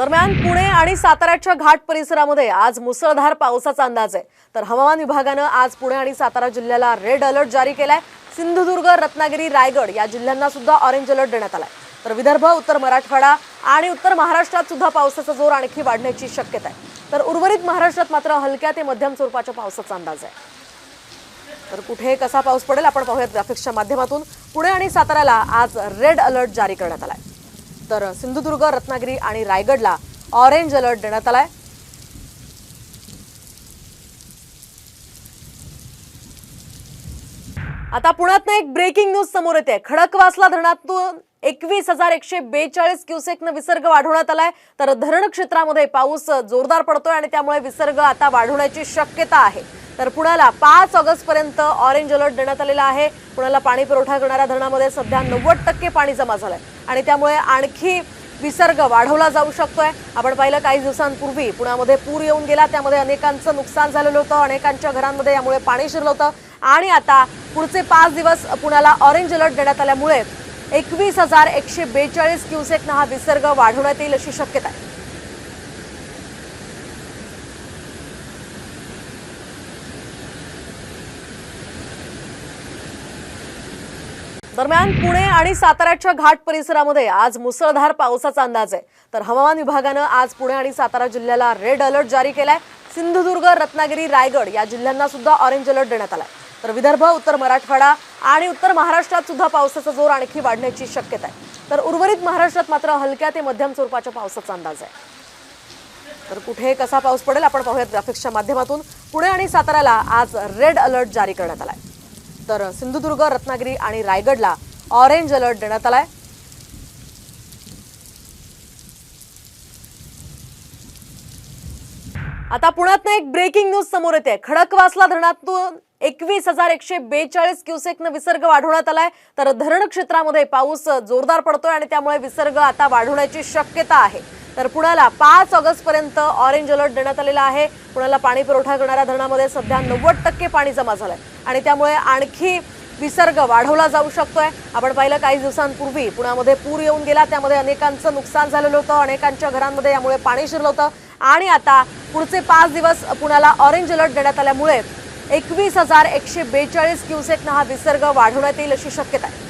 दरम्यान पुणे आणि साताऱ्याच्या घाट परिसरामध्ये आज मुसळधार पावसाचा अंदाज आहे. तर हवामान विभागानं आज पुणे आणि सातारा जिल्ह्याला रेड अलर्ट जारी केलाय. सिंधुदुर्ग रत्नागिरी रायगड या जिल्ह्यांना सुद्धा ऑरेंज अलर्ट देण्यात आलाय. तर विदर्भ उत्तर मराठवाडा आणि उत्तर महाराष्ट्रात सुद्धा पावसाचा जोर आणखी वाढण्याची शक्यता आहे. तर उर्वरित महाराष्ट्रात मात्र हलक्या ते मध्यम स्वरूपाच्या पावसाचा अंदाज आहे. तर कुठे कसा पाऊस पडेल आपण पाहूयात ग्राफिक्सच्या माध्यमातून. पुणे आणि साताऱ्याला आज रेड अलर्ट जारी करण्यात आलाय. तर सिंधुदुर्ग रत्नागिरी आणि रायगडला ऑरेंज अलर्ट देण्यात आलाय. आता पुण्यातनं एक ब्रेकिंग न्यूज समोर येते. खडकवासला धरणातून एकवीस हजार एकशे बेचाळीस क्युसेकनं विसर्ग वाढवण्यात आलाय. तर धरण क्षेत्रामध्ये पाऊस जोरदार पडतोय आणि त्यामुळे विसर्ग आता वाढवण्याची शक्यता आहे. तर पुण्याला पाच ऑगस्ट पर्यंत ऑरेंज अलर्ट देण्यात आलेला आहे. पुण्याला पाणी पुरवठा करणाऱ्या धरणामध्ये सध्या नव्वद टक्के पाणी जमा झालंय. आणि त्यामुळे आणखी विसर्ग वाढवला जाऊ शकतोय. आपण पाहिलं काही दिवसांपूर्वी पुण्यामध्ये पूर येऊन गेला. त्यामध्ये अनेकांचं नुकसान झालेलं होतं. अनेकांच्या घरांमध्ये यामुळे पाणी शिरलं होतं. आणि आता पुढचे पाच दिवस पुण्याला ऑरेंज अलर्ट देण्यात आल्यामुळे एकवीस हजार एकशे बेचाळीस क्युसेकनं हा विसर्ग वाढवण्यात येईल अशी शक्यता आहे. दरम्यान पुणे आणि साताऱ्याच्या घाट परिसरामध्ये आज मुसळधार पावसाचा अंदाज आहे. तर हवामान विभागानं आज पुणे आणि सातारा जिल्ह्याला रेड अलर्ट जारी केलाय. सिंधुदुर्ग रत्नागिरी रायगड या जिल्ह्यांना सुद्धा ऑरेंज अलर्ट देण्यात आलाय. तर विदर्भ उत्तर मराठवाडा आणि उत्तर महाराष्ट्रात सुद्धा पावसाचा जोर आणखी वाढण्याची शक्यता आहे. तर उर्वरित महाराष्ट्रात मात्र हलक्या ते मध्यम स्वरूपाच्या पावसाचा अंदाज आहे. तर कुठे कसा पाऊस पडेल आपण पाहूयात ग्राफिक्सच्या माध्यमातून. पुणे आणि साताऱ्याला आज रेड अलर्ट जारी करण्यात आलाय. तर सिंधुदुर्ग रत्नागिरी आणि रायगडला ऑरेंज अलर्ट देण्यात आलाय. आता पुण्यात एक ब्रेकिंग न्यूज समोर येते. खडकवासला धरणातून एकवीस हजार एकशे बेचाळीस क्युसेकनं विसर्ग वाढवण्यात आलाय. तर धरण क्षेत्रामध्ये पाऊस जोरदार पडतोय आणि त्यामुळे विसर्ग आता वाढवण्याची शक्यता आहे. तर पुण्याला पाच ऑगस्ट पर्यंत ऑरेंज अलर्ट देण्यात आलेला आहे. पुण्याला पाणी पुरवठा करणाऱ्या धरणामध्ये सध्या नव्वद टक्के पाणी जमा झालं आहे आणि त्यामुळे आणखी विसर्ग वाढवला जाऊ शकतोय. आपण पाहिलं काही दिवसांपूर्वी पुण्यामध्ये पूर येऊन गेला. त्यामध्ये अनेकांचं नुकसान झालेलं होतं. अनेकांच्या घरांमध्ये यामुळे पाणी शिरलं होतं. आणि आता पुढचे पाच दिवस पुण्याला ऑरेंज अलर्ट देण्यात आल्यामुळे एकवीस हजार एकशे बेचाळीस क्युसेकनं हा विसर्ग वाढवण्यात येईल अशी शक्यता आहे.